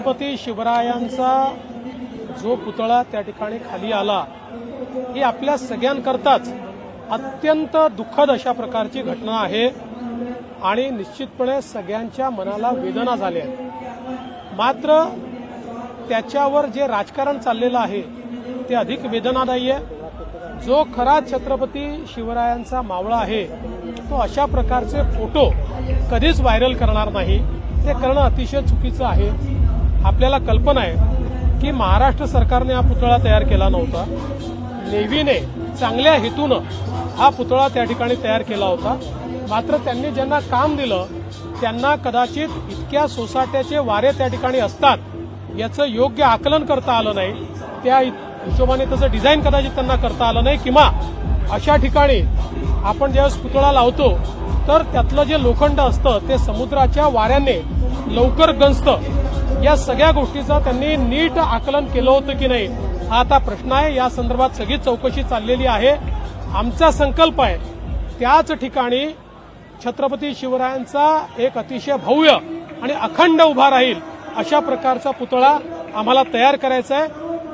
छत्रपती शिवरायांचा जो पुतळा त्या ठिकाणी खाली आला ही आपल्या सगळ्यांकरताच अत्यंत दुःखद अशा प्रकारची घटना आहे आणि निश्चितपणे सगळ्यांच्या मनाला वेदना झाल्या आहेत. मात्र त्याच्यावर जे राजकारण चाललेलं आहे ते अधिक वेदनादायी आहे. जो खरा छत्रपती शिवरायांचा मावळा आहे तो अशा प्रकारचे फोटो कधीच व्हायरल करणार नाही. ते करणं अतिशय चुकीचं आहे. आपल्याला कल्पना आहे की महाराष्ट्र सरकारने हा पुतळा तयार केला नव्हता. नेव्हीने चांगल्या हेतूनं हा पुतळा त्या ठिकाणी तयार केला होता. मात्र त्यांनी ज्यांना काम दिलं त्यांना कदाचित इतक्या सोसाट्याचे वारे त्या ठिकाणी असतात याचं योग्य आकलन करता आलं नाही. त्या हिशोबाने तसं डिझाईन कदाचित त्यांना करता आलं नाही किंवा अशा ठिकाणी आपण ज्यावेळेस पुतळा लावतो तर त्यातलं जे लोखंड असतं ते समुद्राच्या वाऱ्याने लवकर गंजतं. या सगळ्या गोष्टीचं त्यांनी नीट आकलन केलं होतं की नाही हा आता प्रश्न आहे. या संदर्भात सगळी चौकशी चाललेली आहे. आमचा संकल्प आहे त्याच ठिकाणी छत्रपती शिवरायांचा एक अतिशय भव्य आणि अखंड उभा राहील अशा प्रकारचा पुतळा आम्हाला तयार करायचा आहे.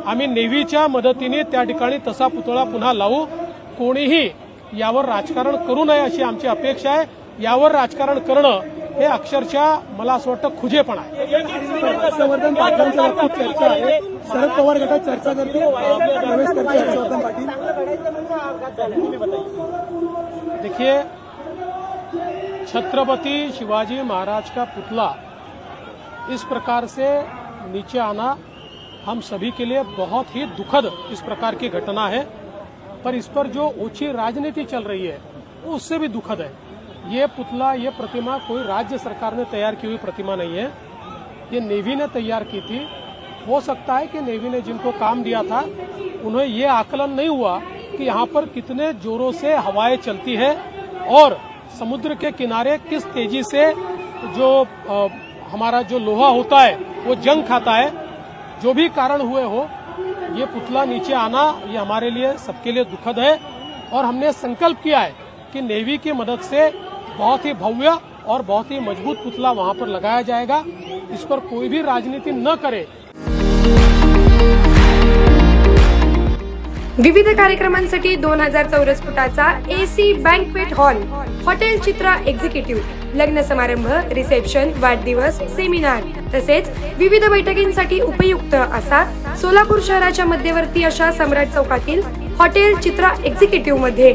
आम्ही नेव्हीच्या मदतीने त्या ठिकाणी तसा पुतळा पुन्हा लावू. कोणीही यावर राजकारण करू नये अशी आमची अपेक्षा आहे. यावर राजकारण करणं हे अक्षरशः मला असं वाटतं खुजेपणा आहे. हर्षवर्धन पाटलांच्या बाबतीत चर्चा आहे. शरद पवार गटात चर्चा करते. प्रवेश करते हर्षवर्धन पाटील. देखिए छत्रपति शिवाजी महाराज का पुतला इस प्रकार से नीचे आना हम सभी के लिए बहुत ही दुखद इस प्रकार की घटना है। पर इस पर जो ऊँची राजनीति चल रही है उससे भी दुखद है। ये पुतला ये प्रतिमा कोई राज्य सरकार ने तैयार की हुई प्रतिमा नहीं है। ये नेवी ने तैयार की थी। हो सकता है कि नेवी ने जिनको काम दिया था उन्हें ये आकलन नहीं हुआ कि यहाँ पर कितने जोरों से हवाएँ चलती है और समुद्र के किनारे किस तेज़ी से जो अ, हमारा जो लोहा होता है वो जंग खाता है। जो भी कारण हुए हो ये पुतला नीचे आना ये हमारे लिए सबके लिए दुखद है। और हमने संकल्प किया है कि नेवी की मदद से बहुत ही भव्य और बहुत ही मजबूत पुतला वहां पर लगाया जाएगा। इस पर कोई भी राजनीति न करे। विविध कार्यक्रमांसाठी दोन हजार चौरस फुटाचा AC banquet hall hotel Chitra executive लग्न समारंभ रिसेप्शन वाढदिवस सेमिनार तसेच विविध बैठकींसाठी उपयुक्त असा सोलापूर शहराच्या मध्यवर्ती अशा सम्राट चौकातील हॉटेल चित्रा एक्झिक्युटिव्हमध्ये.